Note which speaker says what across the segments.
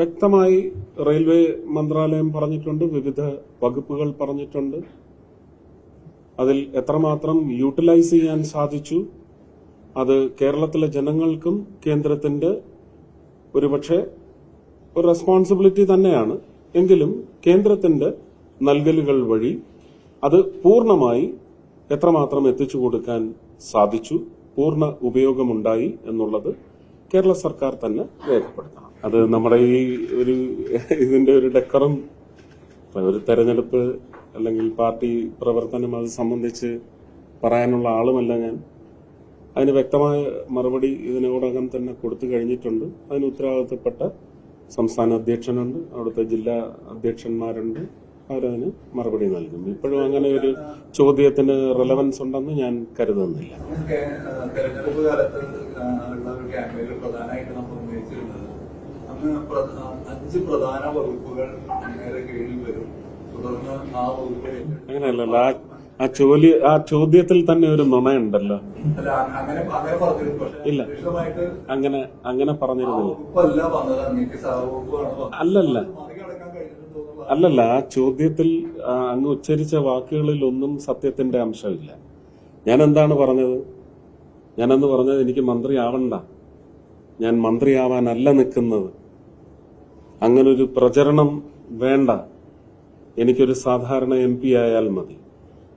Speaker 1: വ്യക്തമായി റെയിൽവേ മന്ത്രാലയം പറഞ്ഞിട്ടുണ്ട് വിവിധ വകുപ്പുകൾ പറഞ്ഞിട്ടുണ്ട്. അതിൽ എത്രമാത്രം യൂട്ടിലൈസ് ചെയ്യാൻ സാധിച്ചു അത് കേരളത്തിലെ ജനങ്ങൾക്കും കേന്ദ്രത്തിന്റെ ഒരുപക്ഷെ ഒരു റെസ്പോൺസിബിലിറ്റി തന്നെയാണ്. എങ്കിലും കേന്ദ്രത്തിന്റെ നൽകലുകൾ വഴി അത് പൂർണമായി എത്രമാത്രം എത്തിച്ചു കൊടുക്കാൻ സാധിച്ചു പൂർണ ഉപയോഗമുണ്ടായി എന്നുള്ളത് കേരള സർക്കാർ തന്നെ രേഖപ്പെടുത്തണം. അത് നമ്മുടെ ഈ ഒരു ഇതിന്റെ ഒരു ഡെക്കറും ഒരു തെരഞ്ഞെടുപ്പ് അല്ലെങ്കിൽ പാർട്ടി പ്രവർത്തനം അത് സംബന്ധിച്ച് പറയാനുള്ള ആളുമല്ല ഞാൻ. അതിന് വ്യക്തമായ മറുപടി ഇതിനോടകം തന്നെ കൊടുത്തു കഴിഞ്ഞിട്ടുണ്ട്. അതിന് ഉത്തരവാദിത്തപ്പെട്ട സംസ്ഥാന അധ്യക്ഷനുണ്ട് അവിടുത്തെ ജില്ലാ അധ്യക്ഷന്മാരുണ്ട്. അവരതിന് മറുപടി നൽകും. ഇപ്പോഴും അങ്ങനെ ഒരു ചോദ്യത്തിന് റെലവൻസ് ഉണ്ടെന്ന് ഞാൻ കരുതുന്നില്ല.
Speaker 2: തെരഞ്ഞെടുപ്പ് കാലത്ത് ഉള്ള നമ്മൾ ഉന്നയിച്ചിരുന്നത് അന്ന് പ്ര- ആ, അഞ്ച് പ്രധാന വകുപ്പുകൾ അങ്ങേരെ കീഴിൽ വരും. തുടർന്ന് ആ വകുപ്പ്
Speaker 1: അങ്ങനെയല്ല ആ ചോദ്യ ആ ചോദ്യത്തിൽ തന്നെ ഒരു നുണയുണ്ടല്ലോ.
Speaker 2: അല്ല അങ്ങനെ അങ്ങനെ പറഞ്ഞിരുന്നു.
Speaker 1: ഇല്ല. അങ്ങനെ അങ്ങനെ പറഞ്ഞിരുന്നില്ല. അല്ലല്ല. അല്ലല്ല ആ ചോദ്യത്തിൽ അങ്ങ് ഉച്ചരിച്ച വാക്കുകളിൽ ഒന്നും സത്യത്തിന്റെ അംശമില്ല. ഞാൻ എന്താണ് പറഞ്ഞത്? ഞാനെന്ന് പറഞ്ഞത് എനിക്ക് മന്ത്രിയാവണ്ട. ഞാൻ മന്ത്രിയാവാനല്ല നിൽക്കുന്നത്. അങ്ങനൊരു പ്രചരണം വേണ്ട. എനിക്കൊരു സാധാരണ എം പി ആയാൽ മതി.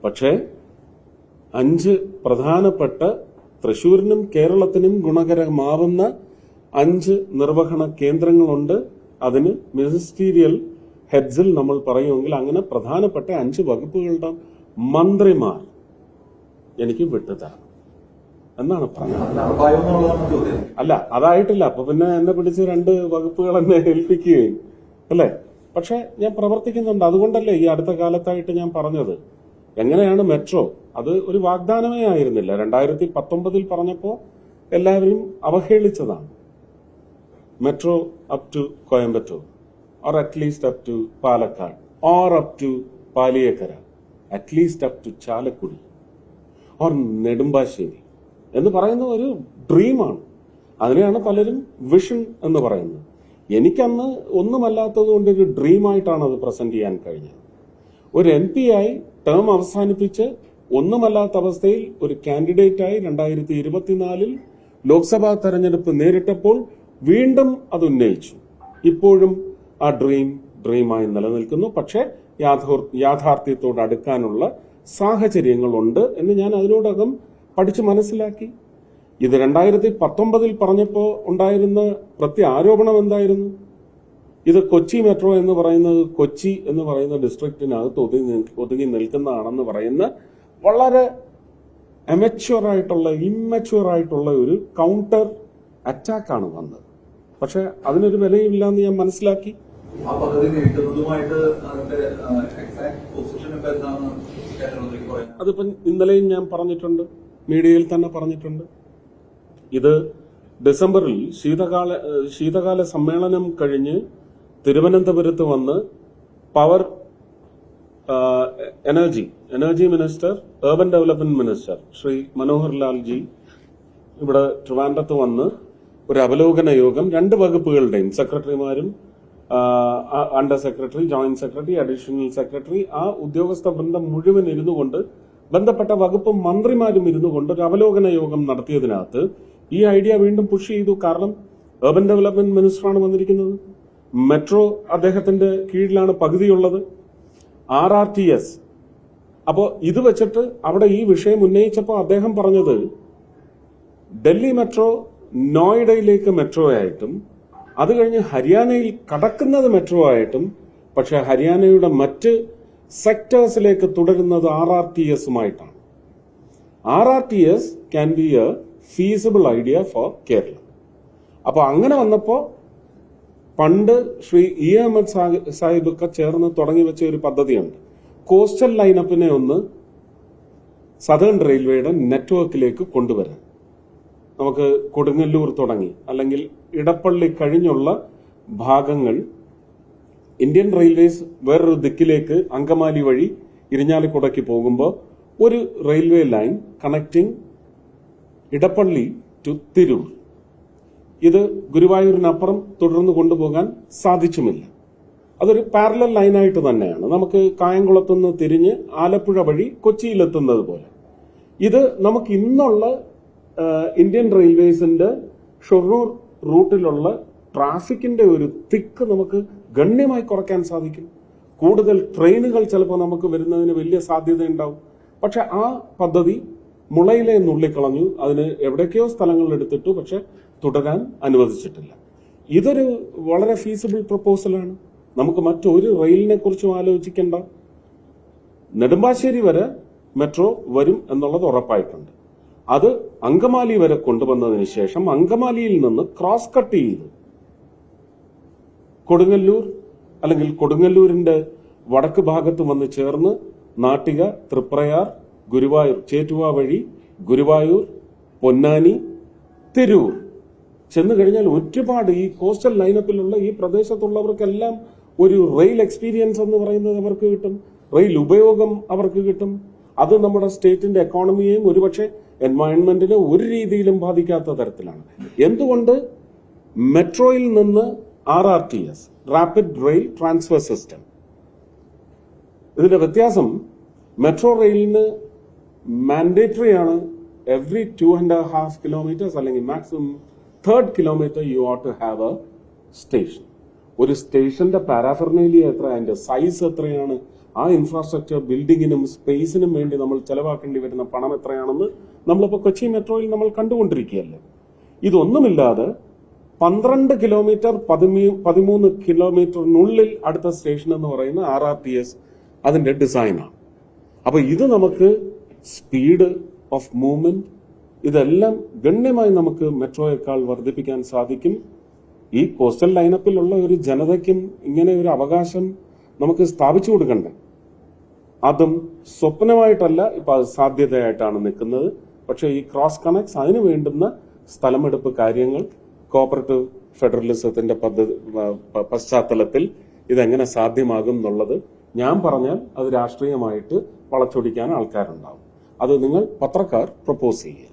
Speaker 1: പക്ഷേ അഞ്ച് പ്രധാനപ്പെട്ട തൃശൂരിനും കേരളത്തിനും ഗുണകരമാവുന്ന അഞ്ച് നിർവഹണ കേന്ദ്രങ്ങളുണ്ട്. അതിന് മിനിസ്റ്റീരിയൽ ഹെഡ്സിൽ നമ്മൾ പറയുമെങ്കിൽ അങ്ങനെ പ്രധാനപ്പെട്ട അഞ്ച് വകുപ്പുകളുടെ മന്ത്രിമാർ എനിക്ക് വിട്ടുതരണം. എന്നാണ് പറഞ്ഞത്. അല്ല അതായിട്ടില്ല. അപ്പൊ പിന്നെ എന്നെ പിടിച്ച് രണ്ട് വകുപ്പുകൾ എന്നെ ഏൽപ്പിക്കുകയും അല്ലേ? പക്ഷെ ഞാൻ പ്രവർത്തിക്കുന്നുണ്ട്. അതുകൊണ്ടല്ലേ ഈ അടുത്ത കാലത്തായിട്ട് ഞാൻ പറഞ്ഞത്. എങ്ങനെയാണ് മെട്രോ? അത് ഒരു വാഗ്ദാനമേ ആയിരുന്നില്ല. രണ്ടായിരത്തി പത്തൊമ്പതിൽ പറഞ്ഞപ്പോ എല്ലാവരും അവഹേളിച്ചതാണ്. Metro up to Coimbatore or at least up to Palakkad or up to Paliyekkara at least up to Chalakudy or Nedumbassery. എന്ന് പറയുന്നത് ഒരു ഡ്രീമാണ് അതിനെയാണ് പലരും വിഷൻ എന്ന് പറയുന്നത്. എനിക്കന്ന് ഒന്നുമല്ലാത്തത് കൊണ്ട് ഒരു ഡ്രീമായിട്ടാണ് അത് പ്രസന്റ് ചെയ്യാൻ കഴിഞ്ഞത്. ഒരു എം പി ആയി ടേം അവസാനിപ്പിച്ച് ഒന്നുമല്ലാത്ത അവസ്ഥയിൽ ഒരു കാൻഡിഡേറ്റായി രണ്ടായിരത്തി ഇരുപത്തിനാലിൽ ലോക്സഭാ തെരഞ്ഞെടുപ്പ് നേരിട്ടപ്പോൾ വീണ്ടും അത് ഉന്നയിച്ചു. ഇപ്പോഴും ആ ഡ്രീം ഡ്രീമായി നിലനിൽക്കുന്നു. പക്ഷേ യാഥാർത്ഥ്യത്തോട് അടുക്കാനുള്ള സാഹചര്യങ്ങളുണ്ട് എന്ന് ഞാൻ അതിനോടകം പഠിച്ച് മനസ്സിലാക്കി. ഇത് രണ്ടായിരത്തി പത്തൊമ്പതിൽ പറഞ്ഞപ്പോൾ ഉണ്ടായിരുന്ന പ്രത്യാരോപണം എന്തായിരുന്നു? ഇത് കൊച്ചി മെട്രോ എന്ന് പറയുന്നത് കൊച്ചി എന്ന് പറയുന്ന ഡിസ്ട്രിക്റ്റിനകത്ത് ഒതുങ്ങി ഒതുങ്ങി നിൽക്കുന്നതാണെന്ന് പറയുന്ന വളരെ അമച്വർ ആയിട്ടുള്ള ആയിട്ടുള്ള ഒരു കൗണ്ടർ അറ്റാക്കാണ് വന്നത്. പക്ഷെ അതിനൊരു വിലയില്ല എന്ന് ഞാൻ മനസ്സിലാക്കി. അതിപ്പം ഇന്നലെയും ഞാൻ പറഞ്ഞിട്ടുണ്ട്. മീഡിയയിൽ തന്നെ പറഞ്ഞിട്ടുണ്ട്. ഇത് ഡിസംബറിൽ ശീതകാല ശീതകാല സമ്മേളനം കഴിഞ്ഞ് തിരുവനന്തപുരത്ത് വന്ന് power energy energy minister urban development minister Shri Manohar Lalji ഇവിടെ ട്രിവാൻഡ്രത്ത് വന്ന് ഒരു അവലോകന യോഗം രണ്ട് വകുപ്പുകളുടെയും സെക്രട്ടറിമാരും under secretary joint secretary additional secretary ആ ഉദ്യോഗസ്ഥ ബന്ധം മുഴുവൻ ഇരുന്നു കൊണ്ട് ബന്ധപ്പെട്ട വകുപ്പ് മന്ത്രിമാരും ഇരുന്നു കൊണ്ട് ഒരു അവലോകന യോഗം നടത്തിയതിനകത്ത് ഈ ഐഡിയ വീണ്ടും പുഷ് ചെയ്തു. കാരണം ഏർബൻ ഡെവലപ്മെന്റ് മിനിസ്റ്ററാണ് വന്നിരിക്കുന്നത്. മെട്രോ അദ്ദേഹത്തിന്റെ കീഴിലാണ് പകുതിയുള്ളത്. ആർ ആർ ടി എസ് അപ്പോ ഇത് വെച്ചിട്ട് അവിടെ ഈ വിഷയം ഉന്നയിച്ചപ്പോൾ അദ്ദേഹം പറഞ്ഞത് ഡൽഹി മെട്രോ നോയിഡയിലേക്ക് മെട്രോ ആയിട്ടും അത് കഴിഞ്ഞ് ഹരിയാനയിൽ കടക്കുന്നത് മെട്രോ ആയിട്ടും പക്ഷെ ഹരിയാനയുടെ മറ്റ് സെക്ടേഴ്സിലേക്ക് തുടരുന്നത് R R T എസുമായിട്ടാണ് R R T S can be a feasible idea for Kerala അപ്പോൾ അങ്ങനെ വന്നപ്പോൾ പണ്ട് ശ്രീ ഇ അഹമ്മദ് സാഹി- സാഹിബ് ഒക്കെ ചേർന്ന് തുടങ്ങി വെച്ച ഒരു പദ്ധതിയുണ്ട്. കോസ്റ്റൽ ലൈനപ്പിനെ ഒന്ന് സദേൺ റെയിൽവേയുടെ നെറ്റ്വർക്കിലേക്ക് കൊണ്ടുവരാൻ. നമുക്ക് കൊടുങ്ങല്ലൂർ തുടങ്ങി അല്ലെങ്കിൽ ഇടപ്പള്ളി കഴിഞ്ഞുള്ള ഭാഗങ്ങൾ ഇന്ത്യൻ റെയിൽവേസ് വേറൊരു ദിക്കിലേക്ക് അങ്കമാലി വഴി ഇരിഞ്ഞാലിക്കുടയ്ക്ക് പോകുമ്പോൾ ഒരു railway line connecting Edappally to Tirur. ഇത് ഗുരുവായൂരിനപ്പുറം തുടർന്ന് കൊണ്ടുപോകാൻ സാധിച്ചുമില്ല. അതൊരു പാരലൽ ലൈനായിട്ട് തന്നെയാണ്. നമുക്ക് കായംകുളത്തുനിന്ന് തിരിഞ്ഞ് ആലപ്പുഴ വഴി കൊച്ചിയിലെത്തുന്നത് പോലെ. ഇത് നമുക്ക് ഇന്നുള്ള ഇന്ത്യൻ റെയിൽവേസിന്റെ ഷൊർണൂർ റൂട്ടിലുള്ള ട്രാഫിക്കിന്റെ ഒരു തിക്ക് നമുക്ക് ഗണ്യമായി കുറയ്ക്കാൻ സാധിക്കും. കൂടുതൽ ട്രെയിനുകൾ ചിലപ്പോൾ നമുക്ക് വരുന്നതിന് വലിയ സാധ്യത ഉണ്ടാവും പക്ഷെ ആ പദ്ധതി മുളയിലെ നുള്ളിക്കളഞ്ഞു. അതിന് എവിടേക്കോ സ്ഥലങ്ങൾ എടുത്തിട്ടു പക്ഷെ തുടരാൻ അനുവദിച്ചിട്ടില്ല. ഇതൊരു വളരെ ഫീസിബിൾ പ്രപ്പോസലാണ് നമുക്ക് മറ്റൊരു റെയിലിനെ കുറിച്ചും ആലോചിക്കേണ്ട. നെടുമ്പാശ്ശേരി വരെ മെട്രോ വരും എന്നുള്ളത് ഉറപ്പായിട്ടുണ്ട്. അത് അങ്കമാലി വരെ കൊണ്ടുവന്നതിന് ശേഷം അങ്കമാലിയിൽ നിന്ന് ക്രോസ് കട്ട് ചെയ്ത്. കൊടുങ്ങല്ലൂർ അല്ലെങ്കിൽ കൊടുങ്ങല്ലൂരിന്റെ വടക്ക് ഭാഗത്ത് വന്ന് ചേർന്ന് നാട്ടിക തൃപ്രയാർ ഗുരുവായൂർ ചേറ്റുവ വഴി ഗുരുവായൂർ പൊന്നാനി തിരൂർ. ചെന്നു കഴിഞ്ഞാൽ ഒരുപാട് ഈ കോസ്റ്റൽ ലൈനപ്പിലുള്ള ഈ പ്രദേശത്തുള്ളവർക്കെല്ലാം ഒരു റെയിൽ എക്സ്പീരിയൻസ് എന്ന് പറയുന്നത് അവർക്ക് കിട്ടും. റെയിൽ ഉപയോഗം അവർക്ക് കിട്ടും. അത് നമ്മുടെ സ്റ്റേറ്റിന്റെ എക്കോണമിയെയും ഒരുപക്ഷെ എൻവയൺമെന്റിനെ ഒരു രീതിയിലും ബാധിക്കാത്ത തരത്തിലാണ്. എന്തുകൊണ്ട്? മെട്രോയിൽ നിന്ന് R R T S rapid rail transfer system ഇതിന്റെ വ്യത്യാസം മെട്രോ റെയിലിന് മാൻഡേറ്ററി ആണ് every two and half kilometres അല്ലെങ്കിൽ maximum third kilometre you are to have a station ഒരു സ്റ്റേഷന്റെ പാരാഫർമേലിയ എത്ര അതിന്റെ സൈസ് എത്രയാണ് ആ ഇൻഫ്രാസ്ട്രക്ചർ ബിൽഡിങ്ങിനും സ്പേസിനും വേണ്ടി നമ്മൾ ചെലവാക്കേണ്ടി വരുന്ന പണം എത്രയാണെന്ന് നമ്മളിപ്പോൾ കൊച്ചി മെട്രോയിൽ നമ്മൾ കണ്ടുകൊണ്ടിരിക്കുകയല്ലേ? ഇതൊന്നുമില്ലാതെ പന്ത്രണ്ട് കിലോമീറ്റർ പതിമൂ- പതിമൂന്ന് കിലോമീറ്ററിനുള്ളിൽ അടുത്ത സ്റ്റേഷൻ എന്ന് പറയുന്ന ആർ ആർ ടി എസ് അതിന്റെ ഡിസൈനാണ് അപ്പൊ ഇത് നമുക്ക് സ്പീഡ് ഓഫ് മൂവ്മെന്റ് ഇതെല്ലാം ഗണ്യമായി നമുക്ക് മെട്രോയേക്കാൾ വർദ്ധിപ്പിക്കാൻ സാധിക്കും. ഈ കോസ്റ്റൽ ലൈനപ്പിലുള്ള ഒരു ജനതയ്ക്കും ഇങ്ങനെ ഒരു അവകാശം നമുക്ക് സ്ഥാപിച്ചു കൊടുക്കണ്ടേ? അതും സ്വപ്നമായിട്ടല്ല ഇപ്പൊ അത് സാധ്യതയായിട്ടാണ് നിൽക്കുന്നത്. പക്ഷേ ഈ ക്രോസ് കണക്ട്സ് അതിന് വേണ്ടുന്ന സ്ഥലമെടുപ്പ് കാര്യങ്ങൾ കോപ്പറേറ്റീവ് ഫെഡറലിസത്തിന്റെ പദ്ധതി പശ്ചാത്തലത്തിൽ ഇതെങ്ങനെ സാധ്യമാകും എന്നുള്ളത് ഞാൻ പറഞ്ഞാൽ അത് രാഷ്ട്രീയമായിട്ട് വളച്ചൊടിക്കാൻ ആൾക്കാരുണ്ടാവും. അത് നിങ്ങൾ പത്രക്കാർ പ്രപ്പോസ് ചെയ്യുക.